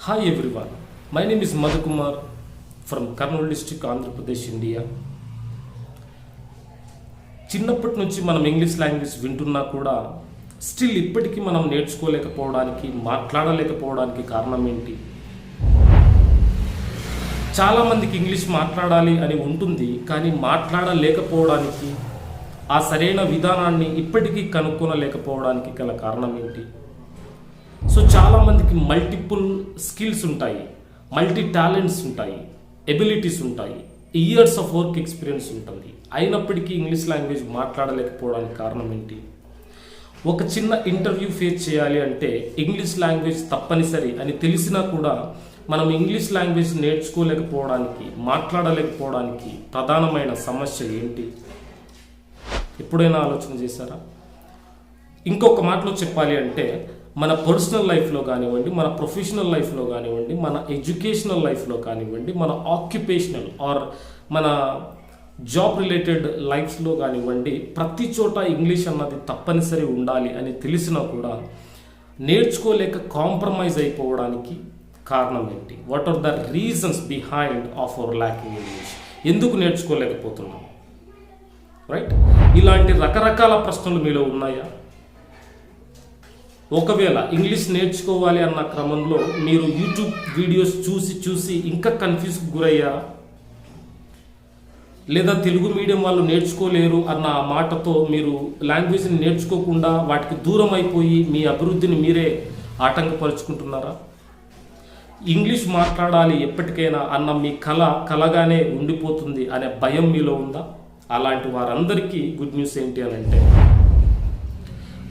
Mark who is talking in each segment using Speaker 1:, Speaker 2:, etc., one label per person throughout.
Speaker 1: Hi everyone my name is Madhukumar from Kurnool district Andhra Pradesh India చిన్నప్పటి నుంచి మనం English language వింటున్నా కూడా స్టిల్ ఇప్పటికీ మనం నేర్చుకోలేకపోవడానికి మాట్లాడలేకపోవడానికి కారణం ఏంటి? చాలామందికి ఇంగ్లీష్ మాట్లాడాలి అని ఉంటుంది కానీ మాట్లాడలేకపోవడానికి ఆ సరైన విధానాన్ని ఇప్పటికీ కనుక్కోనలేకపోవడానికి గల కారణం ఏంటి? సో చాలామందికి మల్టిపుల్ స్కిల్స్ ఉంటాయి మల్టీ టాలెంట్స్ ఉంటాయి ఎబిలిటీస్ ఉంటాయి ఇయర్స్ ఆఫ్ వర్క్ ఎక్స్పీరియన్స్ ఉంటుంది. అయినప్పటికీ ఇంగ్లీష్ లాంగ్వేజ్ మాట్లాడలేకపోవడానికి కారణం ఏంటి? ఒక చిన్న ఇంటర్వ్యూ ఫేస్ చేయాలి అంటే ఇంగ్లీష్ లాంగ్వేజ్ తప్పనిసరి అని తెలిసినా కూడా మనం ఇంగ్లీష్ లాంగ్వేజ్ నేర్చుకోలేకపోవడానికి మాట్లాడలేకపోవడానికి ప్రధానమైన సమస్య ఏంటి? ఎప్పుడైనా ఆలోచన చేశారా? ఇంకొక మాటలో చెప్పాలి అంటే మన పర్సనల్ లైఫ్లో కానివ్వండి మన ప్రొఫెషనల్ లైఫ్లో కానివ్వండి మన ఎడ్యుకేషనల్ లైఫ్లో కానివ్వండి మన ఆక్యుపేషనల్ ఆర్ మన జాబ్ రిలేటెడ్ లైఫ్స్లో కానివ్వండి ప్రతి చోట ఇంగ్లీష్ అన్నది తప్పనిసరి ఉండాలి అని తెలిసినా కూడా నేర్చుకోలేక కాంప్రమైజ్ అయిపోవడానికి కారణం ఏంటి? What are the reasons behind of our lacking English ఎందుకు నేర్చుకోలేకపోతున్నాం? రైట్ ఇలాంటి రకరకాల ప్రశ్నలు మీలో ఉన్నాయా? ఒకవేళ ఇంగ్లీష్ నేర్చుకోవాలి అన్న క్రమంలో మీరు యూట్యూబ్ వీడియోస్ చూసి చూసి ఇంకా కన్ఫ్యూజ్ గురయ్యారా లేదా తెలుగు మీడియం వాళ్ళు నేర్చుకోలేరు అన్న మాటతో మీరు లాంగ్వేజ్ని నేర్చుకోకుండా వాటికి దూరం అయిపోయి మీ అభివృద్ధిని మీరే ఆటంకపరుచుకుంటున్నారా? ఇంగ్లీష్ మాట్లాడాలి ఎప్పటికైనా అన్న మీ కళ కలగానే ఉండిపోతుంది అనే భయం మీలో ఉందా? అలాంటి వారందరికీ గుడ్ న్యూస్ ఏంటి అని అంటే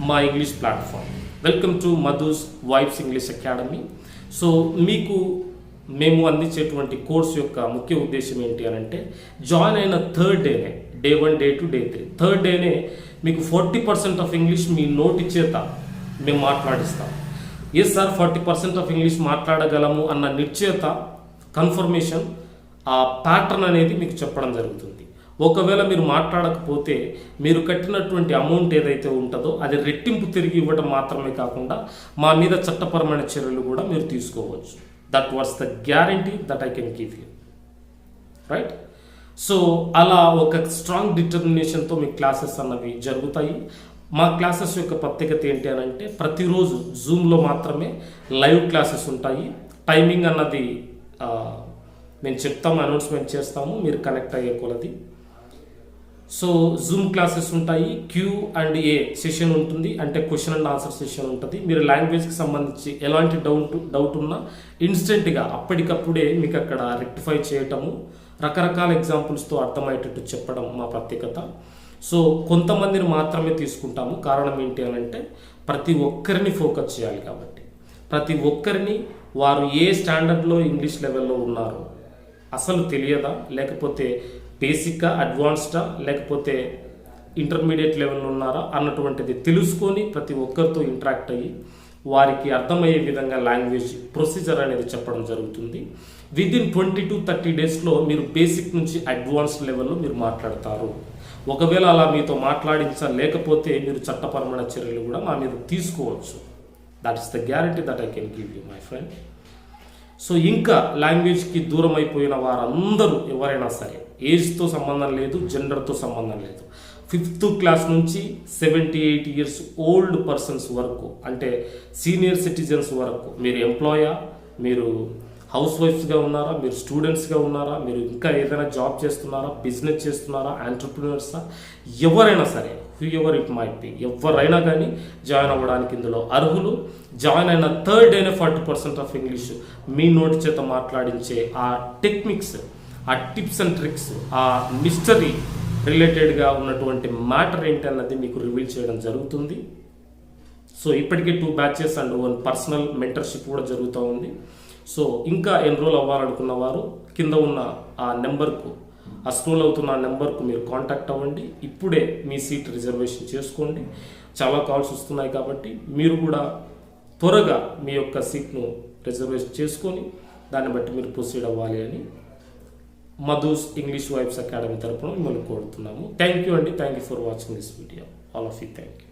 Speaker 1: మా English platform. Welcome to Madhu's vibes English academy so మీకు మేము అందించేటువంటి కోర్స్ యొక్క ముఖ్య ఉద్దేశం ఏంటి అని అంటే జాయిన్ అయిన థర్డ్ డేనే day one day two day three third డేనే మీకు ఫార్టీ పర్సెంట్ ఆఫ్ ఇంగ్లీష్ మీ నోటి చేత మేము మాట్లాడిస్తాం. Yes sir forty percent of English మాట్లాడగలము అన్న నిశ్చేత కన్ఫర్మేషన్ ఆ ప్యాటర్న్ అనేది మీకు చెప్పడం జరుగుతుంది. ఒకవేళ మీరు మాట్లాడకపోతే మీరు కట్టినటువంటి అమౌంట్ ఏదైతే ఉంటుందో అది రెట్టింపు తిరిగి ఇవ్వడం మాత్రమే కాకుండా మా మీద చట్టపరమైన చర్యలు కూడా మీరు తీసుకోవచ్చు. That was the guarantee that I can give you right so అలా ఒక స్ట్రాంగ్ డిటర్మినేషన్తో మీ క్లాసెస్ అన్నవి జరుగుతాయి. మా క్లాసెస్ యొక్క ప్రత్యేకత ఏంటి అని అంటే ప్రతిరోజు జూమ్లో మాత్రమే లైవ్ క్లాసెస్ ఉంటాయి. టైమింగ్ అన్నది మేము చెప్తాము అనౌన్స్మెంట్ చేస్తాము మీరు కనెక్ట్ అయ్యే కొలది. సో జూమ్ క్లాసెస్ ఉంటాయి క్యూ అండ్ ఏ సెషన్ ఉంటుంది అంటే క్వశ్చన్ అండ్ ఆన్సర్ సెషన్ ఉంటుంది. మీరు లాంగ్వేజ్కి సంబంధించి ఎలాంటి డౌట్ డౌట్ ఉన్నా ఇన్స్టెంట్గా అప్పటికప్పుడే మీకు అక్కడ రెక్టిఫై చేయటము రకరకాల ఎగ్జాంపుల్స్తో అర్థమయ్యేటట్టు చెప్పడం మా ప్రత్యేకత. సో కొంతమందిని మాత్రమే తీసుకుంటాము. కారణం ఏంటి అని అంటే ప్రతి ఒక్కరిని ఫోకస్ చేయాలి కాబట్టి. ప్రతి ఒక్కరిని వారు ఏ స్టాండర్డ్లో ఇంగ్లీష్ లెవెల్లో ఉన్నారు అసలు తెలియదా? లేకపోతే బేసిక్గా అడ్వాన్స్డా? లేకపోతే ఇంటర్మీడియట్ లెవెల్లో ఉన్నారా? అన్నటువంటిది తెలుసుకొని ప్రతి ఒక్కరితో ఇంటరాక్ట్ అయ్యి వారికి అర్థమయ్యే విధంగా లాంగ్వేజ్ ప్రొసీజర్ అనేది చెప్పడం జరుగుతుంది. Within twenty to thirty డేస్లో మీరు బేసిక్ నుంచి అడ్వాన్స్ లెవెల్లో మీరు మాట్లాడతారు. ఒకవేళ అలా మీతో మాట్లాడించలేకపోతే మీరు చట్టపరమైన చర్యలు కూడా మా మీద తీసుకోవచ్చు. That is the guarantee that I can give you my friend so ఇంకా లాంగ్వేజ్కి దూరం అయిపోయిన వారందరూ ఎవరైనా సరే ఏజ్తో సంబంధం లేదు జెండర్తో సంబంధం లేదు. ఫిఫ్త్ క్లాస్ నుంచి seventy eight years old persons వరకు అంటే సీనియర్ సిటిజన్స్ వరకు మీరు ఎంప్లాయా మీరు హౌస్ వైఫ్స్గా ఉన్నారా మీరు స్టూడెంట్స్గా ఉన్నారా మీరు ఇంకా ఏదైనా జాబ్ చేస్తున్నారా బిజినెస్ చేస్తున్నారా ఆంటర్ప్రినర్సా ఎవరైనా సరే whoever it might be ఎవరైనా కానీ జాయిన్ అవ్వడానికి ఇందులో అర్హులు. జాయిన్ అయిన థర్డ్ అయిన ఫార్టీ పర్సెంట్ ఆఫ్ ఇంగ్లీష్ మీ నోటి చేత మాట్లాడించే ఆ టెక్నిక్స్ ఆ టిప్స్ అండ్ ట్రిక్స్ ఆ మిస్టరీ రిలేటెడ్గా ఉన్నటువంటి మ్యాటర్ ఏంటి అన్నది మీకు రివీల్ చేయడం జరుగుతుంది. సో ఇప్పటికే two batches and one personal mentorship కూడా జరుగుతూ ఉంది. సో ఇంకా ఎన్రోల్ అవ్వాలనుకున్న వారు కింద ఉన్న ఆ నెంబర్కు ఆ స్క్రోల్ అవుతున్న నెంబర్కు మీరు కాంటాక్ట్ అవ్వండి. ఇప్పుడే మీ సీట్ రిజర్వేషన్ చేసుకోండి. చాలా కాల్స్ వస్తున్నాయి కాబట్టి మీరు కూడా త్వరగా మీ యొక్క సీట్ను రిజర్వేషన్ చేసుకొని దాన్ని బట్టి మీరు ప్రొసీడ్ అవ్వాలి అని మధుస్ ఇంగ్లీష్ వైబ్స్ అకాడమీ తరపున మిమ్మల్ని కోరుతున్నాము. థ్యాంక్ యూ అండి. Thank you for watching this video all of you thank you